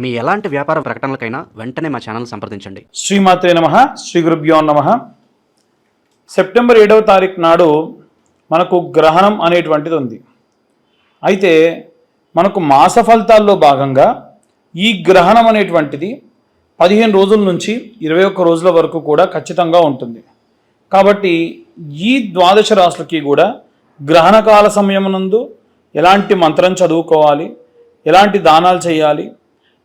మీ ఎలాంటి వ్యాపార ప్రకటనలకైనా వెంటనే మా ఛానల్ సంప్రదించండి. శ్రీమాతే నమ శ్రీ గురుభ్యో నమ. సెప్టెంబర్ ఏడవ తారీఖు నాడు మనకు గ్రహణం అనేటువంటిది ఉంది. అయితే మనకు మాస ఫలితాల్లో భాగంగా ఈ గ్రహణం అనేటువంటిది పదిహేను రోజుల నుంచి ఇరవై ఒక్క రోజుల వరకు కూడా ఖచ్చితంగా ఉంటుంది. కాబట్టి ఈ ద్వాదశ రాశులకి కూడా గ్రహణకాల సమయమునందు ఎలాంటి మంత్రం చదువుకోవాలి ఎలాంటి దానాలు చేయాలి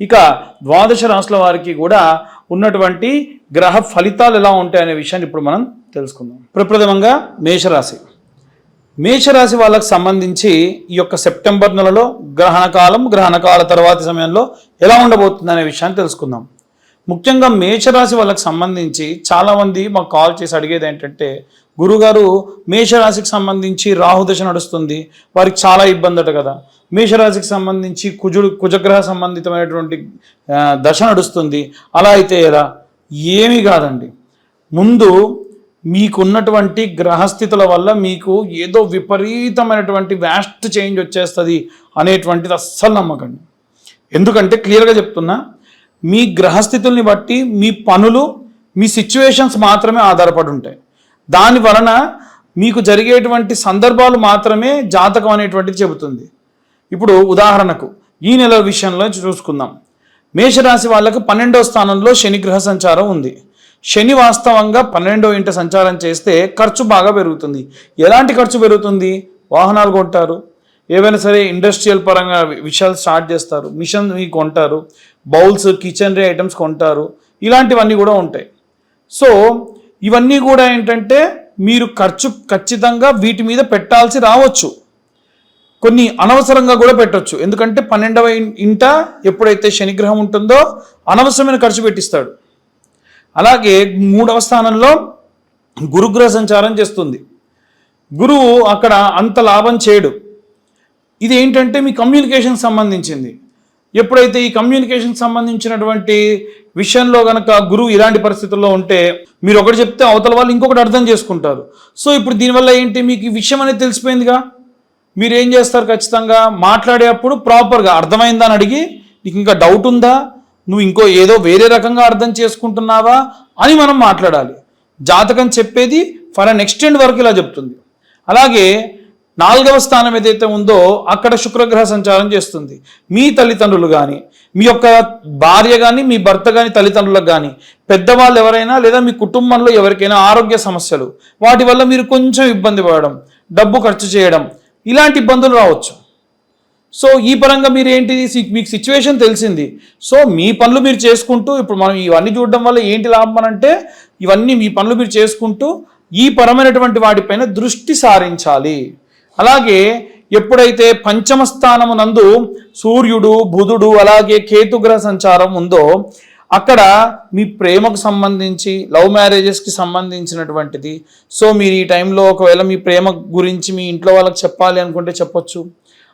ఇక ద్వాదశ రాశుల వారికి కూడా ఉన్నటువంటి గ్రహ ఫలితాలు ఎలా ఉంటాయనే విషయాన్ని ఇప్పుడు మనం తెలుసుకుందాం. ప్రప్రథమంగా మేషరాశి. మేషరాశి వాళ్ళకు సంబంధించి ఈ యొక్క సెప్టెంబర్ నెలలో గ్రహణకాలం గ్రహణకాల గ్రహణ తర్వాతి సమయంలో ఎలా ఉండబోతుంది అనే విషయాన్ని తెలుసుకుందాం. ముఖ్యంగా మేషరాశి వాళ్ళకి సంబంధించి చాలామంది మాకు కాల్ చేసి అడిగేది ఏంటంటే గురుగారు మేషరాశికి సంబంధించి రాహుదశ నడుస్తుంది వారికి చాలా ఇబ్బంది అట కదా. మేషరాశికి సంబంధించి కుజుడు కుజగ్రహ సంబంధితమైనటువంటి దశ నడుస్తుంది. అలా అయితే ఎలా? ఏమీ కాదండి. ముందు మీకున్నటువంటి గ్రహస్థితుల వల్ల మీకు ఏదో విపరీతమైనటువంటి వ్యాస్ట్ చేంజ్ వచ్చేస్తుంది అనేటువంటిది అస్సలు నమ్మకండి. ఎందుకంటే క్లియర్గా చెప్తున్నా మీ గ్రహస్థితుల్ని బట్టి మీ పనులు మీ సిచ్యువేషన్స్ మాత్రమే ఆధారపడి ఉంటాయి దాని వలన మీకు జరిగేటువంటి సందర్భాలు మాత్రమే జాతకం అనేటువంటిది చెబుతుంది. ఇప్పుడు ఉదాహరణకు ఈ నెల విషయంలో చూసుకుందాం. మేషరాశి వాళ్ళకు పన్నెండవ స్థానంలో శని గ్రహ సంచారం ఉంది. శని వాస్తవంగా పన్నెండో ఇంట సంచారం చేస్తే ఖర్చు బాగా పెరుగుతుంది. ఎలాంటి ఖర్చు పెరుగుతుంది? వాహనాలు కొంటారు. ఏవైనా సరే ఇండస్ట్రియల్ పరంగా విషయాలు స్టార్ట్ చేస్తారు. మిషన్ కొంటారు. బౌల్స్ కిచెనరీ ఐటమ్స్ కొంటారు. ఇలాంటివన్నీ కూడా ఉంటాయి. సో ఇవన్నీ కూడా ఏంటంటే మీరు ఖర్చు ఖచ్చితంగా వీటి మీద పెట్టాల్సి రావచ్చు. కొన్ని అనవసరంగా కూడా పెట్టవచ్చు ఎందుకంటే పన్నెండవ ఇంట ఎప్పుడైతే శనిగ్రహం ఉంటుందో అనవసరమైన ఖర్చు పెట్టిస్తాడు. అలాగే మూడవ స్థానంలో గురుగ్రహ సంచారం చేస్తుంది. గురువు అక్కడ అంత లాభం చేయడు. ఇది ఏంటంటే మీ కమ్యూనికేషన్ సంబంధించింది. ఎప్పుడైతే ఈ కమ్యూనికేషన్ సంబంధించినటువంటి విషయంలో కనుక గురువు ఇలాంటి పరిస్థితుల్లో ఉంటే మీరు ఒకటి చెప్తే అవతల వాళ్ళు ఇంకొకటి అర్థం చేసుకుంటారు. సో ఇప్పుడు దీనివల్ల ఏంటి? మీకు ఈ విషయం అనేది తెలిసిపోయిందిగా? మీరు ఏం చేస్తారు ఖచ్చితంగా? మాట్లాడేటప్పుడు ప్రాపర్గా అర్థమైందా అని అడిగి నీకు ఇంకా డౌట్ ఉందా? నువ్వు ఇంకో ఏదో వేరే రకంగా అర్థం చేసుకుంటున్నావా? అని మనం మాట్లాడాలి. జాతకం చెప్పేది ఫర్ అన్ ఎక్స్టెండ్ వరకు ఇలా చెప్తుంది. అలాగే నాలుగవ స్థానం ఏదైతే ఉందో అక్కడ శుక్రగ్రహ సంచారం చేస్తుంది. మీ తల్లిదండ్రులు కానీ మీ యొక్క భార్య కానీ మీ భర్త కానీ తల్లిదండ్రులకు కానీ పెద్దవాళ్ళు ఎవరైనా లేదా మీ కుటుంబంలో ఎవరికైనా ఆరోగ్య సమస్యలు వాటి వల్ల మీరు కొంచెం ఇబ్బంది పడడం డబ్బు ఖర్చు చేయడం ఇలాంటి ఇబ్బందులు రావచ్చు. సో ఈ పరంగా మీరు ఏంటి సి- మీకు సిచ్యువేషన్ తెలిసింది. సో మీ పనులు మీరు చేసుకుంటూ ఇప్పుడు మనం ఇవన్నీ చూడడం వల్ల ఏంటి లాభం అని అంటే ఇవన్నీ మీ పనులు మీరు చేసుకుంటూ ఈ పరమైనటువంటి వాటిపైన దృష్టి సారించాలి. అలాగే ఎప్పుడైతే పంచమ స్థానము నందు సూర్యుడు బుధుడు అలాగే కేతుగ్రహ సంచారం ఉందో అక్కడ మీ ప్రేమకు సంబంధించి లవ్ మ్యారేజెస్కి సంబంధించినటువంటిది. సో మీరు ఈ టైంలో ఒకవేళ మీ ప్రేమ గురించి మీ ఇంట్లో వాళ్ళకి చెప్పాలి అనుకుంటే చెప్పొచ్చు.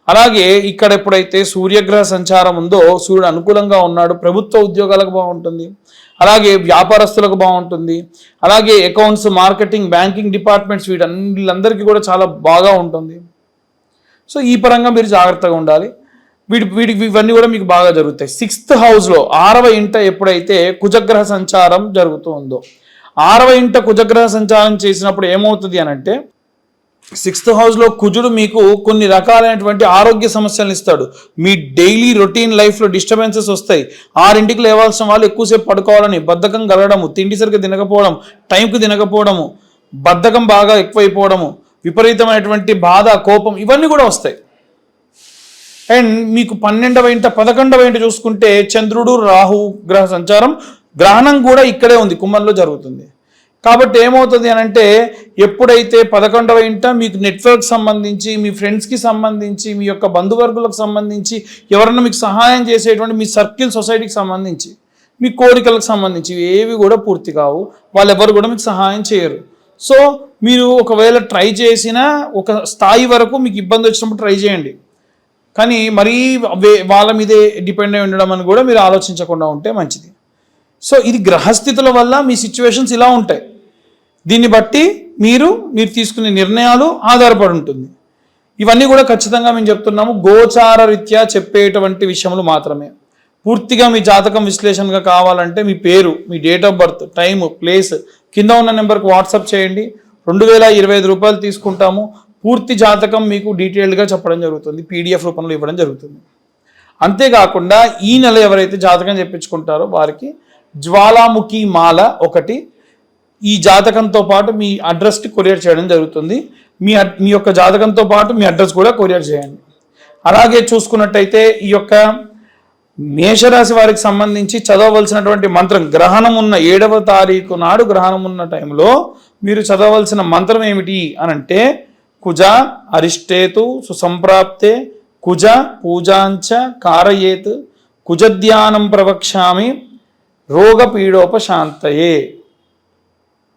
అలాగే ఇక్కడ ఎప్పుడైతే సూర్యగ్రహ సంచారం ఉందో సూర్యుడు అనుకూలంగా ఉన్నాడు ప్రభుత్వ ఉద్యోగాలకు బాగుంటుంది. అలాగే వ్యాపారస్తులకు బాగుంటుంది. అలాగే అకౌంట్స్ మార్కెటింగ్ బ్యాంకింగ్ డిపార్ట్మెంట్స్ వీటన్ని కూడా చాలా బాగా ఉంటుంది. సో ఈ పరంగా మీరు జాగ్రత్తగా ఉండాలి. వీటి వీటికి ఇవన్నీ కూడా మీకు బాగా జరుగుతాయి. సిక్స్త్ హౌస్లో ఆరవ ఇంట ఎప్పుడైతే కుజగ్రహ సంచారం జరుగుతూ ఉందో ఆరవ ఇంట కుజగ్రహ సంచారం చేసినప్పుడు ఏమవుతుంది అని అంటే సిక్స్త్ హౌస్లో కుజుడు మీకు కొన్ని రకాలైనటువంటి ఆరోగ్య సమస్యలను ఇస్తాడు. మీ డైలీ రొటీన్ లైఫ్లో డిస్టర్బెన్సెస్ వస్తాయి. ఆరింటికి లేవాల్సిన వాళ్ళు ఎక్కువసేపు పడుకోవాలని బద్ధకం కలగడము తిండి సరిగ్గా తినకపోవడం టైంకి తినకపోవడము బద్ధకం బాగా ఎక్కువైపోవడము విపరీతమైనటువంటి బాధ కోపం ఇవన్నీ కూడా వస్తాయి. అండ్ మీకు పన్నెండవ ఇంట పదకొండవ ఇంట చూసుకుంటే చంద్రుడు రాహు గ్రహ సంచారం గ్రహణం కూడా ఇక్కడే ఉంది కుంభంలో జరుగుతుంది. కాబట్టి ఏమవుతుంది అని అంటే ఎప్పుడైతే పదకొండవ ఇంట మీకు నెట్వర్క్ సంబంధించి మీ ఫ్రెండ్స్కి సంబంధించి మీ యొక్క బంధువర్గులకు సంబంధించి ఎవరన్నా మీకు సహాయం చేసేటువంటి మీ సర్కిల్ సొసైటీకి సంబంధించి మీ కోరికలకు సంబంధించి ఏవి కూడా పూర్తి కావు. వాళ్ళెవరు కూడా మీకు సహాయం చేయరు. సో మీరు ఒకవేళ ట్రై చేసినా ఒక స్థాయి వరకు మీకు ఇబ్బంది వచ్చినప్పుడు ట్రై చేయండి. కానీ మరీ వాళ్ళ మీదే డిపెండ్ అయి ఉండడం అని కూడా మీరు ఆలోచించకుండా ఉంటే మంచిది. సో ఇది గ్రహస్థితుల వల్ల మీ సిచ్యువేషన్స్ ఇలా ఉంటాయి. దీన్ని బట్టి మీరు మీరు తీసుకునే నిర్ణయాలు ఆధారపడి ఉంటుంది. ఇవన్నీ కూడా ఖచ్చితంగా మేము చెప్తున్నాము. గోచార రీత్యా చెప్పేటువంటి విషయములు మాత్రమే. పూర్తిగా మీ జాతకం విశ్లేషణగా కావాలంటే మీ పేరు మీ date of birth time place కింద ఉన్న నెంబర్కి వాట్సాప్ చేయండి. రెండు వేల ఇరవై ఐదు రూపాయలు తీసుకుంటాము. పూర్తి జాతకం మీకు డీటెయిల్డ్గా చెప్పడం జరుగుతుంది. పీడిఎఫ్ రూపంలో ఇవ్వడం జరుగుతుంది. అంతేకాకుండా ఈ నెల ఎవరైతే జాతకం చెప్పించుకుంటారో వారికి జ్వాలాముఖి మాల ఒకటి ఈ జాతకంతో పాటు మీ అడ్రస్కి కొరియర్ చేయడం జరుగుతుంది. మీ అడ్- మీ యొక్క జాతకంతో పాటు మీ అడ్రస్ కూడా కొరియర్ చేయండి. అలాగే చూసుకున్నట్టయితే ఈ యొక్క మేషరాశి వారికి సంబంధించి చదవవలసినటువంటి మంత్రం గ్రహణం ఉన్న ఏడవ తారీఖు నాడు గ్రహణం ఉన్న టైంలో మీరు చదవవలసిన మంత్రం ఏమిటి అని అంటే కుజ అరిష్టేతు సుసంప్రాప్తే కుజ పూజాంచ కారయేత్ కుజధ్యానం ప్రవక్ష్యామి రోగపీడోపశాంతయే.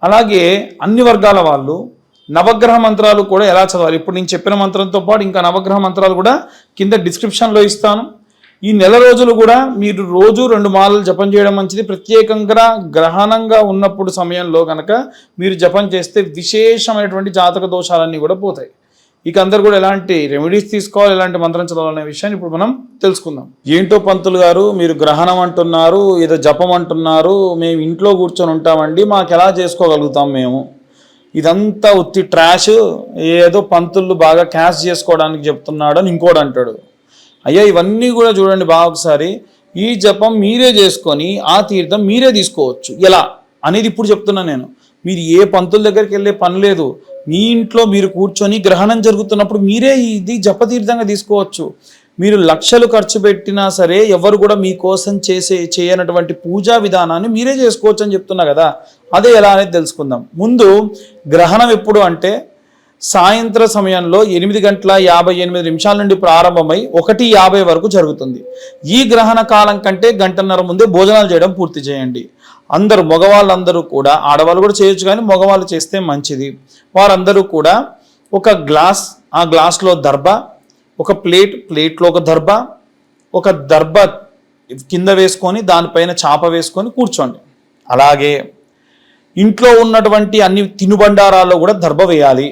అలాగే అన్ని వర్గాల వాళ్ళు నవగ్రహ మంత్రాలు కూడా ఎలా చదవాలి? ఇప్పుడు నేను చెప్పిన మంత్రంతో పాటు ఇంకా నవగ్రహ మంత్రాలు కూడా కింద డిస్క్రిప్షన్లో ఇస్తాను. ఈ నెల రోజులు కూడా మీరు రోజు రెండు మాలలు జపం చేయడం మంచిది. ప్రత్యేకంగా గ్రహణంగా ఉన్నప్పుడు సమయంలో కనుక మీరు జపం చేస్తే విశేషమైనటువంటి జాతక దోషాలన్నీ కూడా పోతాయి. ఇక అందరు కూడా ఎలాంటి రెమెడీస్ తీసుకోవాలి ఎలాంటి మంత్రం చదవాలనే విషయాన్ని ఇప్పుడు మనం తెలుసుకుందాం. ఏంటో పంతులు గారు మీరు గ్రహణం అంటున్నారు ఏదో జపం అంటున్నారు మేము ఇంట్లో కూర్చొని ఉంటామండి మాకు ఎలా చేసుకోగలుగుతాం మేము? ఇదంతా ఉత్తి ట్రాష్ ఏదో పంతులు బాగా క్యాష్ చేసుకోవడానికి చెప్తున్నాడు అని ఇంకోటి అంటాడు. అయ్యా ఇవన్నీ కూడా చూడండి బాగా ఒకసారి. ఈ జపం మీరే చేసుకొని ఆ తీర్థం మీరే తీసుకోవచ్చు. ఎలా? అనేది ఇప్పుడు చెప్తున్నా నేను. మీరు ఏ పంతుల దగ్గరికి వెళ్ళే పని లేదు. మీ ఇంట్లో మీరు కూర్చొని గ్రహణం జరుగుతున్నప్పుడు మీరే ఇది జపతీర్థంగా తీసుకోవచ్చు. మీరు లక్షలు ఖర్చు పెట్టినా సరే ఎవరు కూడా మీకోసం చేసే చేయనటువంటి పూజా విధానాన్ని మీరే చేసుకోవచ్చు అని చెప్తున్నా కదా. అదే ఎలా అనేది తెలుసుకుందాం. ముందు గ్రహణం ఎప్పుడు అంటే సాయంత్ర సమయంలో ఎనిమిది గంటల యాభై ఎనిమిది నిమిషాల నుండి ప్రారంభమై ఒకటి యాభై వరకు జరుగుతుంది. ఈ గ్రహణ కాలం కంటే గంటన్నర ముందే భోజనాలు చేయడం పూర్తి చేయండి. అందరూ మగవాళ్ళందరూ కూడా ఆడవాళ్ళు కూడా చేయొచ్చు కానీ మగవాళ్ళు చేస్తే మంచిది. వారందరూ కూడా ఒక గ్లాస్ ఆ గ్లాస్లో దర్భ ఒక ప్లేట్ ప్లేట్లో ఒక దర్భ ఒక దర్భ కింద వేసుకొని దానిపైన చాప వేసుకొని కూర్చోండి. అలాగే ఇంట్లో ఉన్నటువంటి అన్ని తినుబండారాల్లో కూడా దర్భ వేయాలి.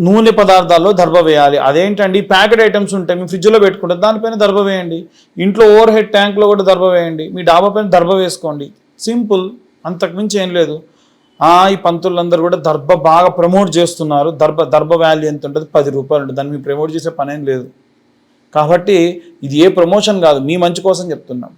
నూనె పదార్థాల్లో దర్భ వేయాలి. అదేంటండి? ప్యాకెట్ ఐటమ్స్ ఉంటాయి మీ ఫ్రిడ్జ్లో పెట్టుకుంటే దానిపైన దర్భ వేయండి. ఇంట్లో ఓవర్ హెడ్ ట్యాంక్లో కూడా దర్భ వేయండి. మీ డాబా పైన దర్భ వేసుకోండి. సింపుల్. అంతకుమించి ఏం లేదు. ఆ, ఈ పంతులందరూ కూడా దర్భ బాగా ప్రమోట్ చేస్తున్నారు. దర్భ దర్భ వాల్యూ ఎంత ఉంటుంది? పది రూపాయలు ఉంటుంది. దాన్ని మీరు ప్రమోట్ చేసే పనేం లేదు. కాబట్టి ఇది ఏ ప్రమోషన్ కాదు. మీ మంచి కోసం చెప్తున్నాం.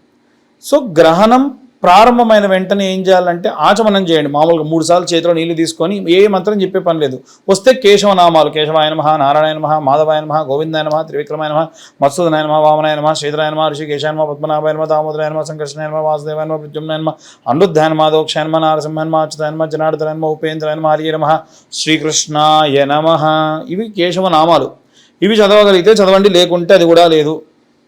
సో గ్రహణం ప్రారంభమైన వెంటనే ఏం చేయాలంటే ఆచమనం చేయండి. మామూలుగా మూడు సార్లు చేతిలో నీళ్ళు తీసుకొని ఏ మంత్రం చెప్పే పని లేదు. వస్తే కేశవనామాలు కేశవాయ నమ నారాయణ నమ మాధవాయ నమ గోవిందాయ నమ త్రివిక్రమాయ నమ మత్సూదనాయ నమ వామనాయ నమ శ్రీధరాయ నమ ఋషికేశాయ నమ పద్మనాభాయ నమ దామోదరాయ నమ సంకర్షణాయ నమ వాసుదేవాయ నమ ప్రద్యుమ్నాయ నమ అనుద్ధాయ నమ దోక్షాయ నమ నారసింహాయ నమ అచ్యుతాయ నమ జనార్దనాయ నమ ఉపేంద్రాయ నమ హరియ నమ శ్రీకృష్ణాయ నమ. ఇవి కేశవనామాలు. ఇవి చదవగలిగితే చదవండి లేకుంటే అది కూడా లేదు.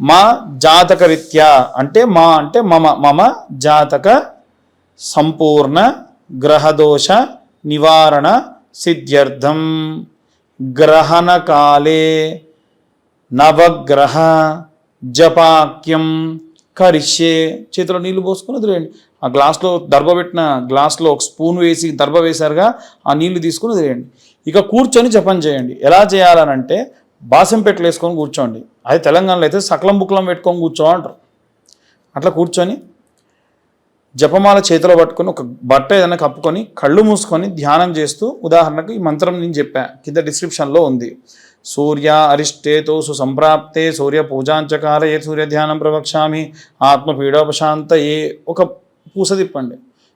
మా జాతక రీత్యా అంటే మా అంటే మమ మమ జాతక సంపూర్ణ గ్రహదోష నివారణ సిద్ధ్యర్థం. గ్రహణకాలే నవగ్రహ జపాక్యం కరిష్యే. చేతిలో నీళ్ళు పోసుకొని వదిలేయండి. ఆ గ్లాస్లో దర్భ పెట్టిన గ్లాస్లో ఒక స్పూన్ వేసి దర్భ వేశారుగా ఆ నీళ్ళు తీసుకుని వదిలేయండి. ఇక కూర్చొని జపం చేయండి. ఎలా చేయాలనంటే బాసంపెట్లు వేసుకొని కూర్చోండి. అది తెలంగాణలో అయితే సకలం బుక్లం పెట్టుకొని కూర్చో అంటారు. అట్లా కూర్చొని జపమాల చేతిలో పట్టుకొని ఒక బట్ట ఏదైనా కప్పుకొని కళ్ళు మూసుకొని ధ్యానం చేస్తూ ఉదాహరణకు ఈ మంత్రం నేను చెప్పా కింద డిస్క్రిప్షన్లో ఉంది. సూర్య అరిష్టేతో సుసంప్రాప్తే సూర్య పూజాంచకారయే సూర్య ధ్యానం ప్రవక్ష్యామి ఆత్మపీడోపశాంత ఏ ఒక పూస తిప్పండి.